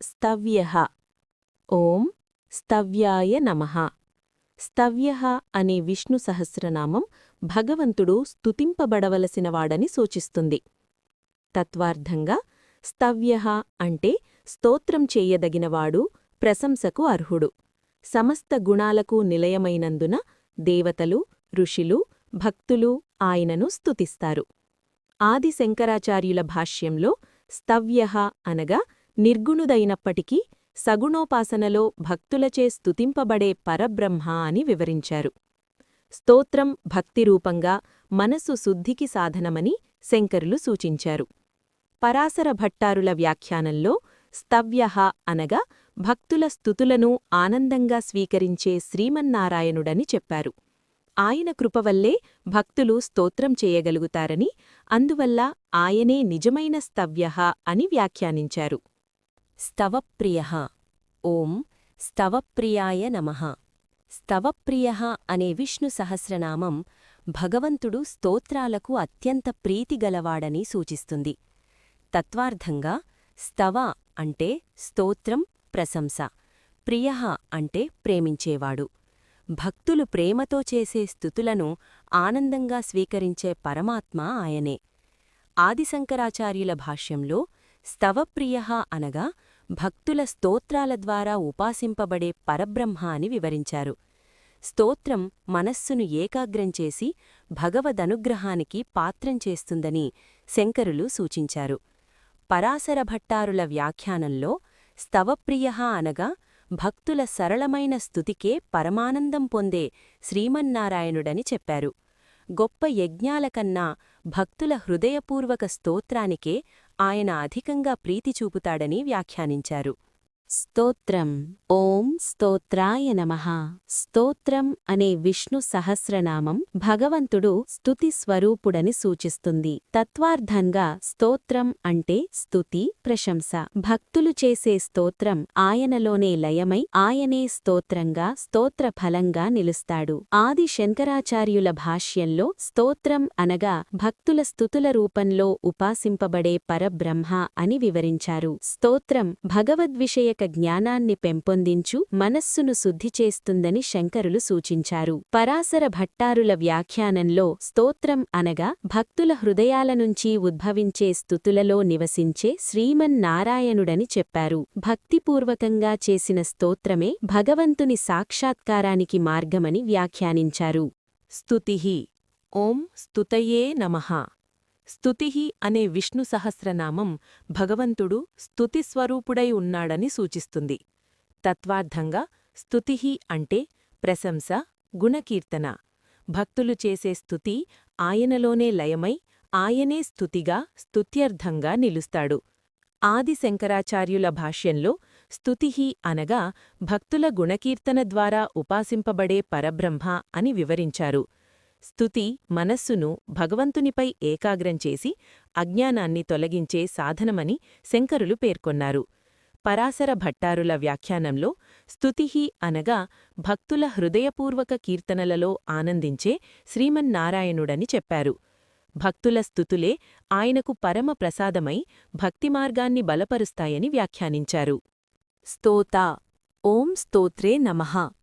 స్తవ్య. ఓం స్తవ్యాయ నమః. స్తవ్య అనే విష్ణు సహస్రనామం భగవంతుడు స్తుతింపబడవలసినవాడని సూచిస్తుంది. తత్వార్థంగా స్తవ్య అంటే స్తోత్రం చేయదగినవాడు ప్రశంసకు అర్హుడు. సమస్త గుణాలకు నిలయమైనందున దేవతలు ఋషులు భక్తులు ఆయనను స్తుతిస్తారు. ఆది శంకరాచార్యుల భాష్యంలో స్తవ్యః అనగా నిర్గుణుదైనప్పటికీ సగుణోపాసనలో భక్తులచే స్తుతింపబడే పరబ్రహ్మ అని వివరించారు. స్తోత్రం భక్తిరూపంగా మనస్సు శుద్ధికి సాధనమని శంకరులు సూచించారు. పరాశర భట్టారుల వ్యాఖ్యానంలో స్తవ్యః అనగా భక్తుల స్థుతులను ఆనందంగా స్వీకరించే శ్రీమన్నారాయణుడని చెప్పారు. ఆయన కృపవల్లే భక్తులు స్తోత్రం చేయగలుగుతారని అందువల్ల ఆయనే నిజమైన స్తవ్యః అని వ్యాఖ్యానించారు. స్తవప్రియ ఓం స్తవప్రియాయ నమః స్తవప్రియ అనే విష్ణు సహస్రనామం భగవంతుడు స్తోత్రాలకు అత్యంత ప్రీతిగలవాడని సూచిస్తుంది। తత్వార్థంగా స్తవ అంటే స్తోత్రం ప్రశంస ప్రియ అంటే ప్రేమించేవాడు। భక్తులు ప్రేమతో చేసే స్థుతులను ఆనందంగా స్వీకరించే పరమాత్మ ఆయనే। ఆదిశంకరాచార్యుల భాష్యంలో స్తవప్రియ అనగా భక్తుల స్తోత్రాల ద్వారా ఉపాసింపబడే పరబ్రహ్మ అని వివరించారు. స్తోత్రం మనస్సును ఏకాగ్రం చేసి భగవదనుగ్రహానికి పాత్రం చేస్తుందని శంకరులు సూచించారు. పరాశర భట్టారుల వ్యాఖ్యానంలో స్తవప్రియ అనగా భక్తుల సరళమైన స్తుతికే పరమానందం పొందే శ్రీమన్నారాయణుడని చెప్పారు. గొప్ప యజ్ఞాలకన్నా భక్తుల హృదయపూర్వక స్తోత్రానికే ఆయన అధికంగా ప్రీతి చూపుతాడని వ్యాఖ్యానించారు. స్తోత్రం. ఓం స్తోత్రాయ నమః. స్తోత్రం అనే విష్ణు సహస్రనామం భగవంతుడు స్తుతి స్వరూపుడని సూచిస్తుంది. తత్వార్థంగా స్తోత్రం అంటే స్తుతి ప్రశంస. భక్తులు చేసే స్తోత్రం ఆయనలోనే లయమై ఆయనే స్తోత్రంగా స్తోత్ర ఫలంగా నిలుస్తాడు. ఆది శంకరాచార్యుల భాష్యంలో స్తోత్రం అనగా భక్తుల స్థుతుల రూపంలో ఉపాసింపబడే పరబ్రహ్మ అని వివరించారు. స్తోత్రం భగవద్విషయ జ్ఞానాన్ని పెంపొందించు మనస్సును శుద్ధి చేస్తుందని శంకరులు సూచించారు. పరాశర భట్టారుల వ్యాఖ్యానంలో స్తోత్రం అనగా భక్తుల హృదయాల నుంచి ఉద్భవించే స్థుతులలో నివసించే శ్రీమన్నారాయణుడని చెప్పారు. భక్తిపూర్వకంగా చేసిన స్తోత్రమే భగవంతుని సాక్షాత్కారానికి మార్గమని వ్యాఖ్యానించారు. స్తుతి. ఓం స్తుతయే నమః. స్తుతిహి అనే విష్ణు సహస్రనామం భగవంతుడు స్తుతిస్వరూపుడై ఉన్నాడని సూచిస్తుంది. తత్వార్థంగా స్తుతిహి అంటే ప్రశంస గుణకీర్తన. భక్తులు చేసే స్తుతి ఆయనలోనే లయమై ఆయనే స్తుతిగా స్తుత్యర్థంగా నిలుస్తాడు. ఆది శంకరాచార్యుల భాష్యంలో స్తుతిహి అనగా భక్తుల గుణకీర్తన ద్వారా ఉపాసింపబడే పరబ్రహ్మ అని వివరించారు. స్తుతి మనస్సును భగవంతునిపై ఏకాగ్రం చేసి అజ్ఞానాన్ని తొలగించే సాధనమని శంకరులు పేర్కొన్నారు. పరాశర భట్టారుల వ్యాఖ్యానంలో స్థుతిహి అనగా భక్తుల హృదయపూర్వక కీర్తనలలో ఆనందించే శ్రీమన్నారాయణుడని చెప్పారు. భక్తుల స్తుతులే ఆయనకు పరమ ప్రసాదమై భక్తిమార్గాన్ని బలపరుస్తాయని వ్యాఖ్యానించారు. స్తోత. ఓం స్తోత్రే నమః.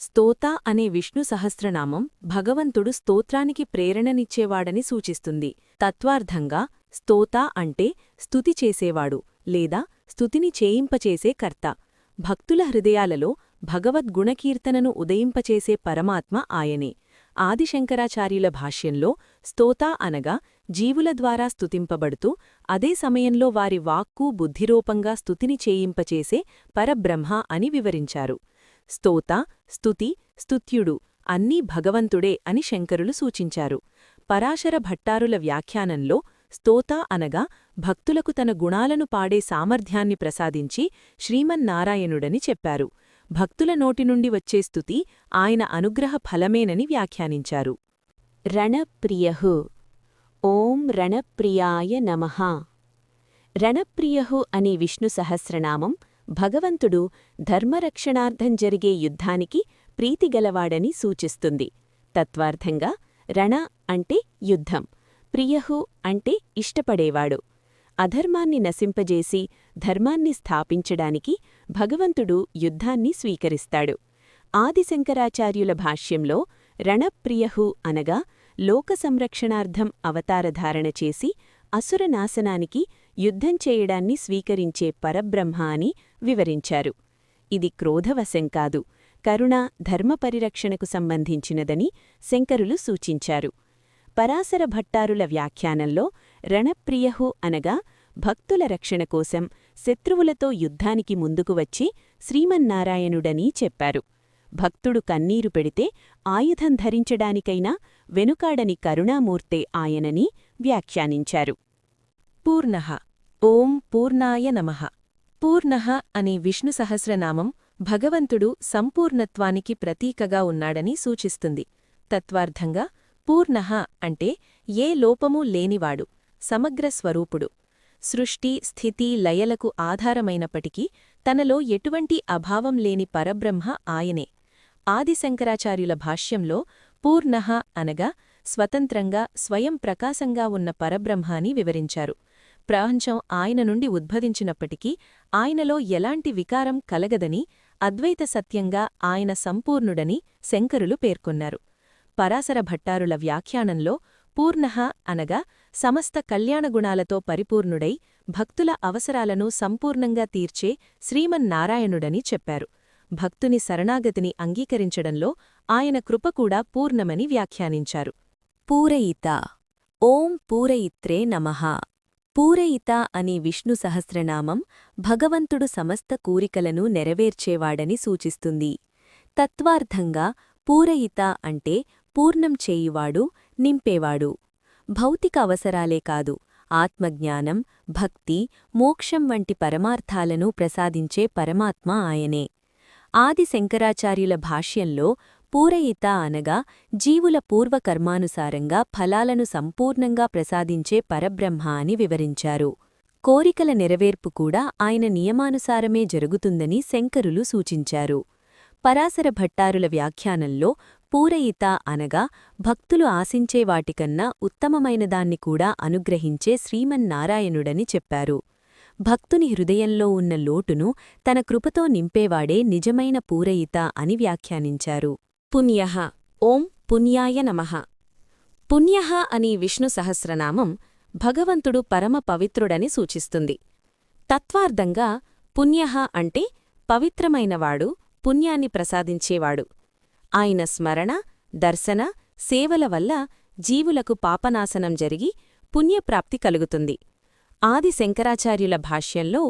స్తోత అనే విష్ణు సహస్రనామం భగవంతుడు స్తోత్రానికి ప్రేరణనిచ్చేవాడని సూచిస్తుంది. తత్వార్థంగా స్తోత అంటే స్తుతి చేసేవాడు లేదా స్తుతిని చేయింపచేసే కర్త. భక్తుల హృదయాలలో భగవద్గుణకీర్తనను ఉదయింపచేసే పరమాత్మ ఆయనే. ఆదిశంకరాచార్యుల భాష్యంలో స్తోత అనగా జీవుల ద్వారా స్తుతింపబడుతూ అదే సమయంలో వారి వాక్కు బుద్ధిరూపంగా స్తుతిని చేయింపచేసే పరబ్రహ్మ అని వివరించారు. స్తోత స్తుతి స్తుత్యుడు అన్నీ భగవంతుడే అని శంకరులు సూచించారు. పరాశర భట్టారుల వ్యాఖ్యానంలో స్తోత అనగా భక్తులకు తన గుణాలను పాడే సామర్థ్యాన్ని ప్రసాదించి శ్రీమన్నారాయణుడని చెప్పారు. భక్తుల నోటి నుండి వచ్చే స్తుతి ఆయన అనుగ్రహ ఫలమేనని వ్యాఖ్యానించారు. రణప్రియహు ఓం రణప్రియాయ నమః. రణప్రియహు అనే విష్ణు సహస్రనామం భగవంతుడు ధర్మరక్షణార్థం జరిగే యుద్ధానికి ప్రీతిగలవాడని సూచిస్తుంది. తత్వార్థంగా రణ అంటే యుద్ధం ప్రియహు అంటే ఇష్టపడేవాడు. అధర్మాన్ని నశింపజేసి ధర్మాన్ని స్థాపించడానికి భగవంతుడు యుద్ధాన్ని స్వీకరిస్తాడు. ఆదిశంకరాచార్యుల భాష్యంలో రణప్రియహు అనగా లోక సంరక్షణార్థం అవతారధారణ చేసి అసురనాశనానికి యుద్ధం చేయడాన్ని స్వీకరించే పరబ్రహ్మ అని వివరించారు. ఇది క్రోధవశం కాదు కరుణ ధర్మపరిరక్షణకు సంబంధించినదని శంకరులు సూచించారు. పరాశర భట్టారుల వ్యాఖ్యానంలో రణప్రియహు అనగా భక్తుల రక్షణ కోసం శత్రువులతో యుద్ధానికి ముందుకు వచ్చి శ్రీమన్నారాయణుడని చెప్పారు. భక్తుడు కన్నీరు పెడితే ఆయుధం ధరించడానికైనా వెనుకాడని కరుణామూర్తే ఆయనని వ్యాఖ్యానించారు. పూర్ణః. ఓం పూర్ణాయ నమః. పూర్ణః అనే విష్ణు సహస్రనామం భగవంతుడు సంపూర్ణత్వానికి ప్రతీకగా ఉన్నాడని సూచిస్తుంది. తత్వార్థంగా పూర్ణః అంటే ఏ లోపమూ లేనివాడు సమగ్ర స్వరూపుడు. సృష్టి స్థితి లయలకు ఆధారమైనప్పటికీ తనలో ఎటువంటి అభావం లేని పరబ్రహ్మ ఆయనే. ఆదిశంకరాచార్యుల భాష్యంలో పూర్ణః అనగా స్వతంత్రంగా స్వయం ప్రకాశంగా ఉన్న పరబ్రహ్మాని వివరించారు. ప్రపంచం ఆయన నుండి ఉద్భవించినప్పటికీ ఆయనలో ఎలాంటి వికారం కలగదని అద్వైత సత్యంగా ఆయన సంపూర్ణుడని శంకరులు పేర్కొన్నారు. పరాశర భట్టారుల వ్యాఖ్యానంలో పూర్ణః అనగా సమస్త కళ్యాణగుణాలతో పరిపూర్ణుడై భక్తుల అవసరాలను సంపూర్ణంగా తీర్చే శ్రీమన్నారాయణుడని చెప్పారు. భక్తుని శరణాగతిని అంగీకరించడంలో ఆయన కృప కూడా పూర్ణమని వ్యాఖ్యానించారు. పూరయిత. ఓం పూరయిత్రే నమః. పూరయిత అనే విష్ణు సహస్రనామం భగవంతుడు సమస్త కోరికలను నెరవేర్చేవాడని సూచిస్తుంది. తత్వార్థంగా పూరయిత అంటే పూర్ణం చేయువాడు నింపేవాడు. భౌతిక అవసరాలే కాదు ఆత్మజ్ఞానం భక్తి మోక్షం వంటి పరమార్థాలను ప్రసాదించే పరమాత్మ ఆయనే. ఆది శంకరాచార్యుల భాష్యంలో పూరయిత అనగా జీవుల పూర్వకర్మానుసారంగా ఫలాలను సంపూర్ణంగా ప్రసాదించే పరబ్రహ్మ అని వివరించారు. కోరికల నెరవేర్పు కూడా ఆయన నియమానుసారమే జరుగుతుందని శంకరులు సూచించారు. పరాశర భట్టారుల వ్యాఖ్యానంలో పూరయిత అనగా భక్తులు ఆశించే వాటికన్నా ఉత్తమమైనదాన్ని కూడా అనుగ్రహించే శ్రీమన్నారాయణుడని చెప్పారు. భక్తుని హృదయంలో ఉన్న లోటును తన కృపతో నింపేవాడే నిజమైన పూరయిత అని వ్యాఖ్యానించారు. పుణ్యః ఓం పుణ్యాయ నమః. పుణ్యః అనే విష్ణు సహస్రనామం భగవంతుడు పరమ పవిత్రుడని సూచిస్తుంది. తత్వార్థంగా పుణ్యః అంటే పవిత్రమైనవాడు పుణ్యాన్ని ప్రసాదించేవాడు. ఆయన స్మరణ దర్శన సేవల వల్ల జీవులకు పాపనాశనం జరిగి పుణ్యప్రాప్తి కలుగుతుంది. ఆది శంకరాచార్యుల భాష్యంలో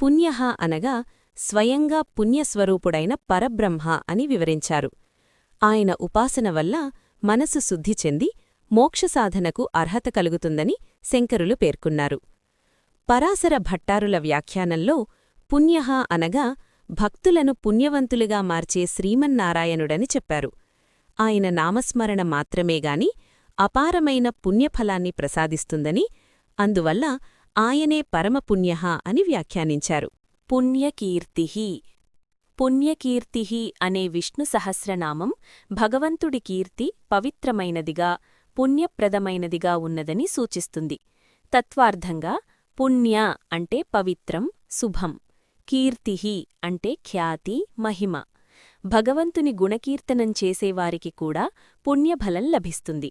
పుణ్యః అనగా స్వయంగా పుణ్యస్వరూపుడైన పరబ్రహ్మ అని వివరించారు. ఆయన ఉపాసన వల్ల మనసు శుద్ధి చెంది మోక్షసాధనకు అర్హత కలుగుతుందని శంకరులు పేర్కొన్నారు. పరాశర భట్టారుల వ్యాఖ్యానంలో పుణ్యః అనగా భక్తులను పుణ్యవంతులుగా మార్చే శ్రీమన్నారాయణుడని చెప్పారు. ఆయన నామస్మరణ మాత్రమేగాని అపారమైన పుణ్యఫలాన్ని ప్రసాదిస్తుందని అందువల్ల ఆయనే పరమపుణ్య అని వ్యాఖ్యానించారు. పుణ్యకీర్తిః పుణ్యకీర్తి అనే విష్ణు సహస్రనామం భగవంతుడి కీర్తి పవిత్రమైనదిగా పుణ్యప్రదమైనదిగా ఉన్నదని సూచిస్తుంది. తత్వార్థంగా పుణ్య అంటే పవిత్రం శుభం. కీర్తిహి అంటే ఖ్యాతి మహిమ. భగవంతుని గుణకీర్తనం చేసేవారికి కూడా పుణ్యఫలం లభిస్తుంది.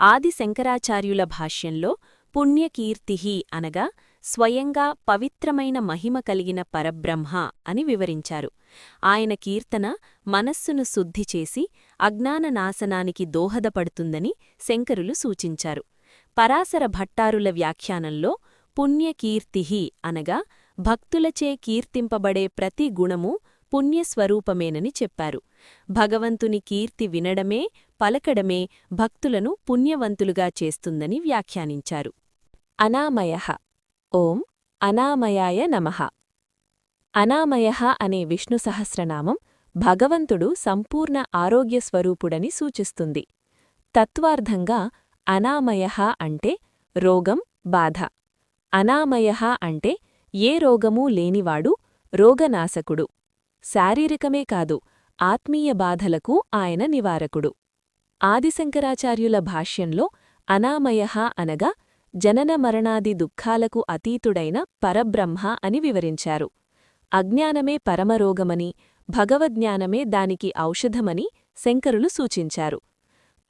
ఆది శంకరాచార్యుల భాష్యంలో పుణ్యకీర్తి అనగా స్వయంగా పవిత్రమైన మహిమ కలిగిన పరబ్రహ్మ అని వివరించారు. ఆయన కీర్తన మనస్సును శుద్ధి చేసి అజ్ఞాన నాశనానికి దోహదపడుతుందని శంకరులు సూచించారు. పరాశర భట్టారుల వ్యాఖ్యానంలో పుణ్యకీర్తిహి అనగా భక్తులచే కీర్తింపబడే ప్రతి గుణము పుణ్యస్వరూపమేనని చెప్పారు. భగవంతుని కీర్తి వినడమే పలకడమే భక్తులను పుణ్యవంతులుగా చేస్తుందని వ్యాఖ్యానించారు. అనామయ ఓం అనామయాయ నమః. అనామయ అనే విష్ణు సహస్రనామం భగవంతుడు సంపూర్ణ ఆరోగ్య స్వరూపుడని సూచిస్తుంది. తత్వార్థంగా అనామయ అంటే రోగం బాధ. అనామయ అంటే ఏ రోగమూ లేనివాడు రోగనాశకుడు. శారీరకమే కాదు ఆత్మీయ బాధలకు ఆయన నివారకుడు. ఆదిశంకరాచార్యుల భాష్యంలో అనామయ అనగా జనన మరణాది దుఃఖాలకు అతీతుడైన పరబ్రహ్మ అని వివరించారు. అజ్ఞానమే పరమరోగమని భగవజ్ఞానమే దానికి ఔషధమని శంకరులు సూచించారు.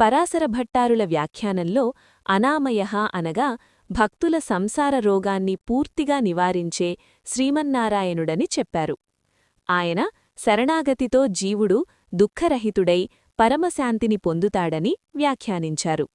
పరాశర భట్టారుల వ్యాఖ్యానంలో అనామయః అనగా భక్తుల సంసార రోగాన్ని పూర్తిగా నివారించే శ్రీమన్నారాయణుడని చెప్పారు. ఆయన శరణాగతితో జీవుడు దుఃఖరహితుడై పరమశాంతిని పొందుతాడని వ్యాఖ్యానించారు.